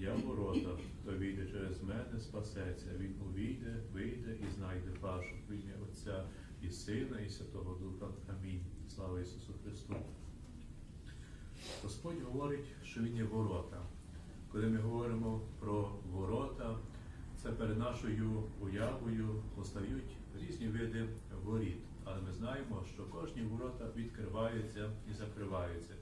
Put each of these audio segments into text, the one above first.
Я ворота, хто війде через мене, спасеться. Він увійде, вийде і знайде вашу в ім'я Отця і Сина, і Святого Духа. Амінь. Слава Ісусу Христу. Господь говорить, що Він є ворота. Коли ми говоримо про ворота, це перед нашою уявою постають різні види воріт. Але ми знаємо, що кожні ворота відкриваються і закриваються.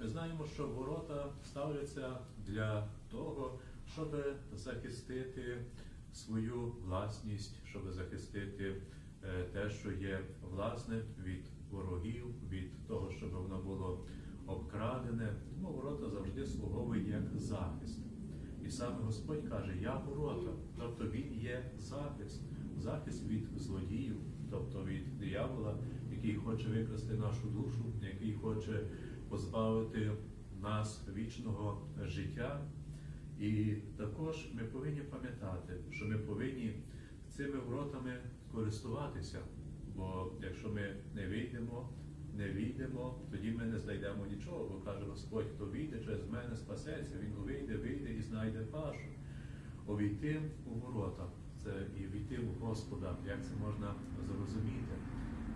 Ми знаємо, що ворота ставляться для того, щоб захистити свою власність, щоб захистити е, те, що є власне від ворогів, від того, щоб воно було обкрадене. Тому ворота завжди слуговують як захист. І саме Господь каже, я ворота, тобто Він є захист, захист від злодіїв, тобто від диявола, який хоче викрасти нашу душу, який хоче позбавити нас вічного життя. І також ми повинні пам'ятати, що ми повинні цими воротами користуватися. Бо якщо ми не вийдемо, не війдемо, тоді ми не знайдемо нічого, бо каже Господь, хто війде через мене, спасеться, він увійде, вийде і знайде пашу. Увійти у ворота це і війти в Господа, як це можна зрозуміти.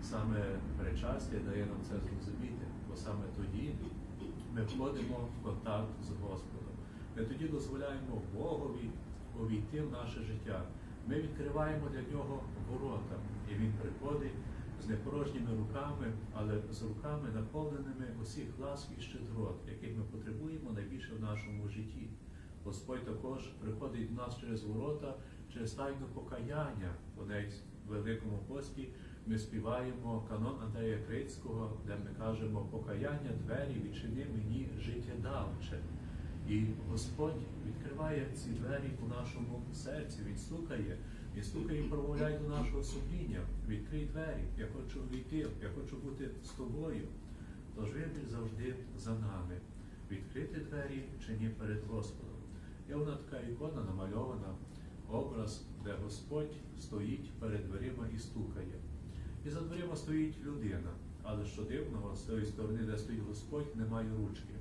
Саме причастя дає нам це зрозуміти, саме тоді ми входимо в контакт з Господом. Ми тоді дозволяємо Богові увійти в наше життя. Ми відкриваємо для нього ворота, і він приходить з непорожніми руками, але з руками наповненими усіх ласк і щедрот, яких ми потребуємо найбільше в нашому житті. Господь також приходить до нас через ворота, через тайну покаяння. У Великому пості ми співаємо канон Андрея Крицького, де ми кажемо покаяння двері відчини мені життєдавче. І Господь відкриває ці двері у нашому серці, Він стукає, Він стукає і промовляє до нашого сумління. Відкрий двері, я хочу війти, я хочу бути з тобою. Тож вибір завжди за нами. Відкрити двері чи ні перед Господом. Є вона така ікона намальована, образ, де Господь стоїть перед дверима і стукає. І за дверима стоїть людина. Але що дивного, з тої сторони, де стоїть Господь, немає ручки.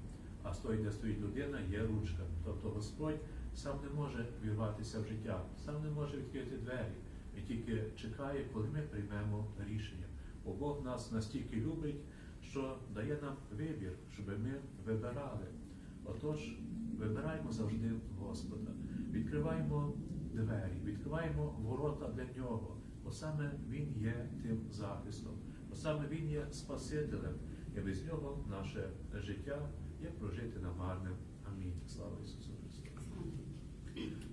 А з тої, де стоїть людина, є ручка. Тобто Господь сам не може вірватися в життя, сам не може відкрити двері. І тільки чекає, коли ми приймемо рішення. Бо Бог нас настільки любить, що дає нам вибір, щоб ми вибирали. Отож, вибираємо завжди Господа, відкриваємо двері, відкриваємо ворота для нього, бо саме Він є тим захистом, бо саме Він є Спасителем, і без нього наше життя є прожити намарним. Амінь. Слава Ісусу Христу!